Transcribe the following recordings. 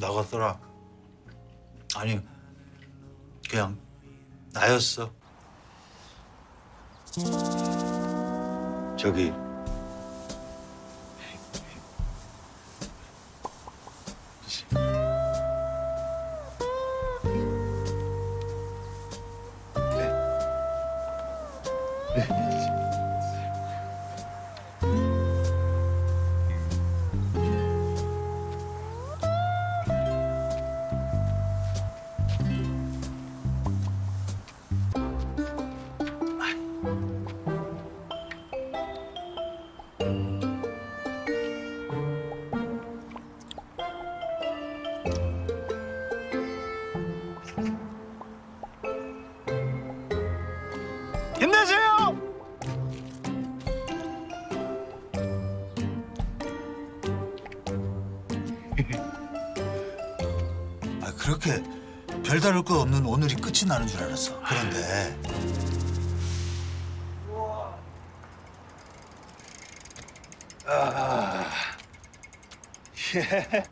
나갔더라. 아니 그냥 나였어. 저기 힘내세요. 아 그렇게 별다를 것 없는 오늘이 끝이 나는 줄 알았어. 그런데 아, 예.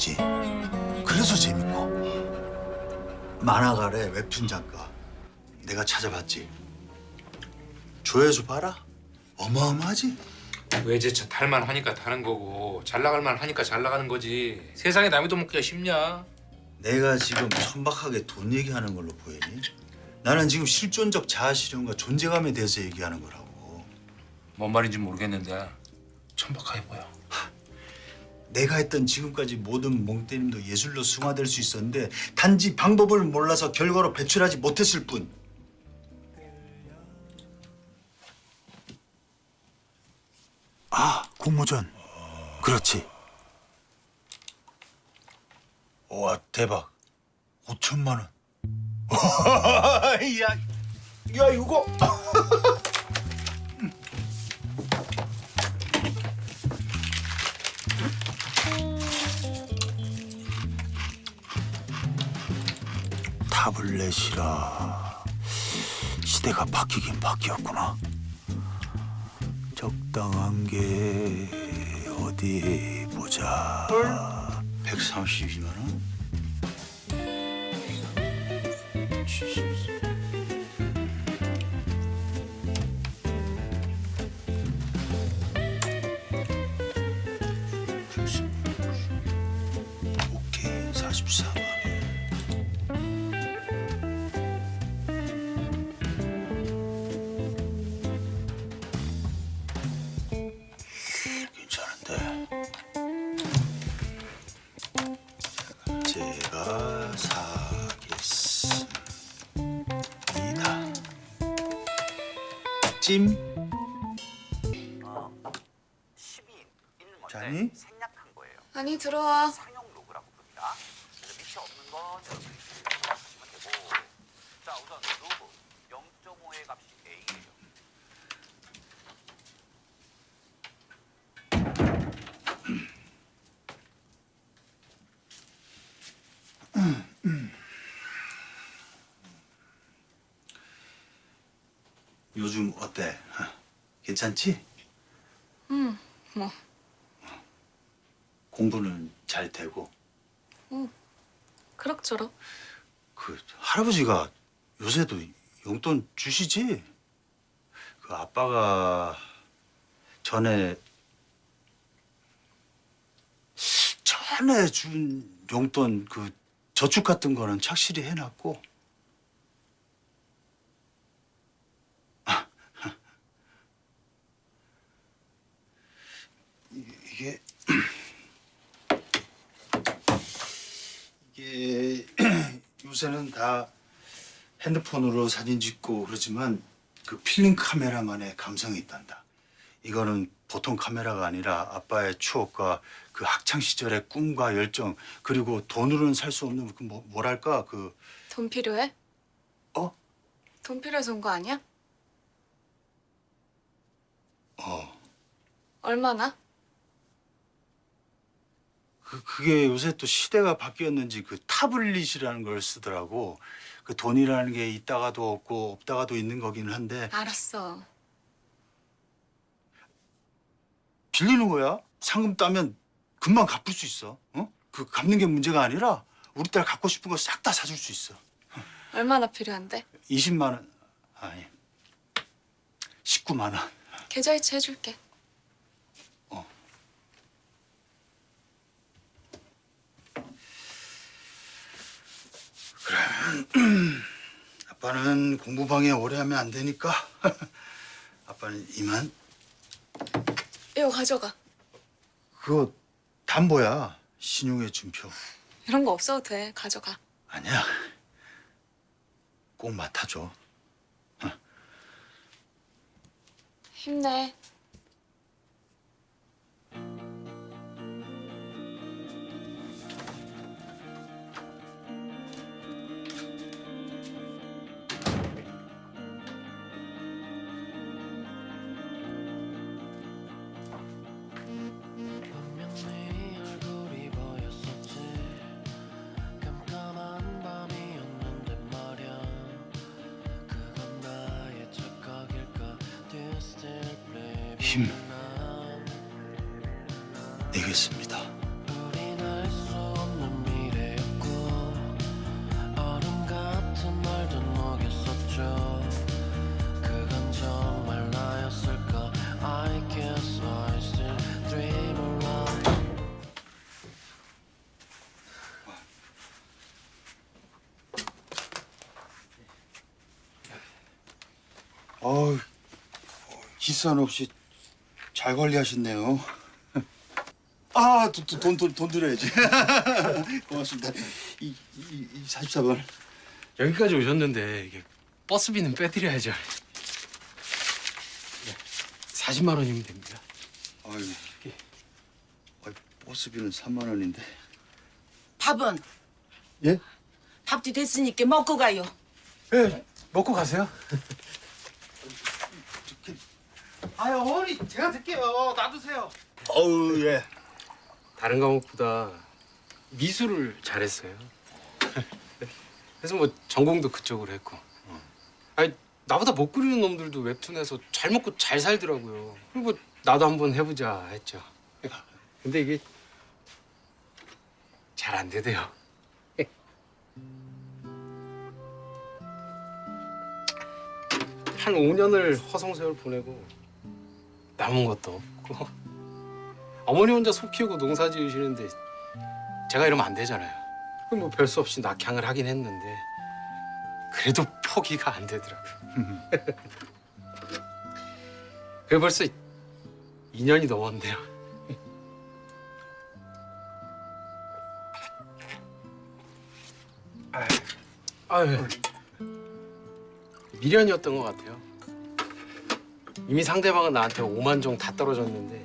연속이지. 그래서 재밌고. 만화가래 웹툰 작가. 내가 찾아봤지. 조회수 봐라. 어마어마하지? 외제차 탈만 하니까 타는 거고 잘 나갈만 하니까 잘 나가는 거지. 세상에 남의 돈 먹기가 쉽냐? 내가 지금 천박하게 돈 얘기하는 걸로 보이니? 나는 지금 실존적 자아 실현과 존재감에 대해서 얘기하는 거라고. 뭔 말인지 모르겠는데 천박하게 보여. 내가 했던 지금까지 모든 멍때림도 예술로 승화될 수 있었는데 단지 방법을 몰라서 결과로 배출하지 못했을 뿐. 아, 공모전. 그렇지. 와, 대박. 5천만 원. 야, 야 이거. 타블렛이라 시대가 바뀌긴 바뀌었구나. 적당한 게 어디 보자. 132만 원? 70. 들어와. 상용 로그라고 부릅니다. 그래서 밑에 없는 건 여러분이 생각하시면 되고 자 우선 로그 0.5의 값이 A예요. 요즘 어때? 어, 괜찮지? 응, 뭐 공부는 잘 되고 그럭저럭. 그 할아버지가 요새도 용돈 주시지? 그 아빠가 전에 전에 준 용돈 그 저축 같은 거는 착실히 해놨고 이게 이게 요새는 다 핸드폰으로 사진 찍고 그러지만 그 필름 카메라만의 감성이 있단다. 이거는 보통 카메라가 아니라 아빠의 추억과 그 학창 시절의 꿈과 열정 그리고 돈으로는 살 수 없는 그 뭐, 뭐랄까 그 돈 필요해? 어? 돈 필요해서 온 거 아니야? 어. 얼마나? 그, 그게 요새 또 시대가 바뀌었는지 그 타블릿이라는 걸 쓰더라고. 그 돈이라는 게 있다가도 없고 없다가도 있는 거기는 한데 알았어. 빌리는 거야. 상금 따면 금방 갚을 수 있어. 어? 그 갚는 게 문제가 아니라 우리 딸 갖고 싶은 거 싹 다 사줄 수 있어. 얼마나 필요한데? 20만 원 아니 19만 원. 계좌이체 해줄게. 아빠는 공부방해 오래 하면 안 되니까 아빠는 이만 이거 가져가. 그거 담보야 신용의 준표 이런 거 없어도 돼. 가져가. 아니야 꼭 맡아줘 힘내. Alone 어우 기산 없이 잘 관리하셨네요 아 돈 돈 돈, 돈 드려야지 고맙습니다 이, 이, 이 44번 여기까지 오셨는데 이게 버스비는 빼드려야죠. 네, 40만 원이면 됩니다. 아유 아이, 버스비는 3만 원인데 밥은 예? 밥도 됐으니까 먹고 가요. 예, 먹고 가세요. 아유 어머니 제가 들게요 놔두세요 어우 예 다른 과목보다 미술을 잘했어요. 그래서 뭐 전공도 그쪽으로 했고. 아니 나보다 못 그리는 놈들도 웹툰에서 잘 먹고 잘 살더라고요. 그리고 나도 한번 해보자 했죠. 근데 이게 잘 안 되대요. 한 5년을 허송세월 보내고 남은 것도 없고 어머니 혼자 속 키우고 농사 지으시는데 제가 이러면 안 되잖아요. 그럼 뭐 별 수 없이 낙향을 하긴 했는데 그래도 포기가 안 되더라고요. 그게 벌써 2년이 넘었는데요. 아유, 미련이었던 것 같아요. 이미 상대방은 나한테 5만 종 다 떨어졌는데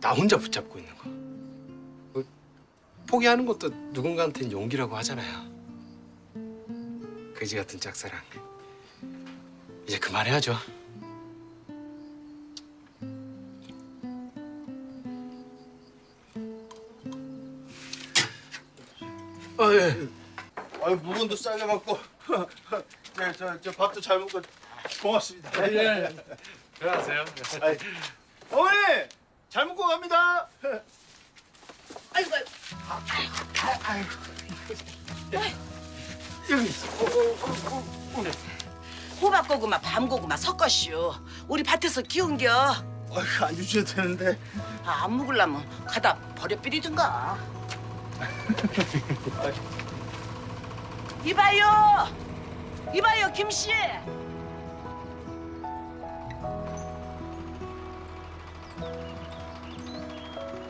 나 혼자 붙잡고 있는 거. 그, 포기하는 것도 누군가한테는 용기라고 하잖아요. 그지 같은 짝사랑. 이제 그만해야죠. 아 예. 아유 물건도 싸게 받고 저, 저, 저 밥도 잘 먹고 고맙습니다 예. 들어가세요. 아이, 어머니 잘 먹고 갑니다 아이고, 여기 있어 호박 고구마, 밤 고구마 섞었슈. 우리 밭에서 키운겨. 아이고 안 주셔도 되는데 아, 안 먹으려면 가다 버려 뿌리든가. 이봐요, 이봐요, 김 씨.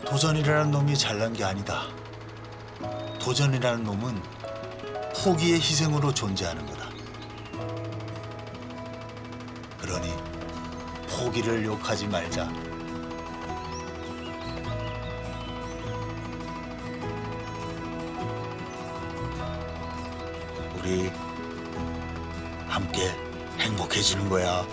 도전이라는 놈이 잘난 게 아니다. 도전이라는 놈은 포기의 희생으로 존재하는 거다. 그러니 포기를 욕하지 말자. 우리 함께 행복해지는 거야.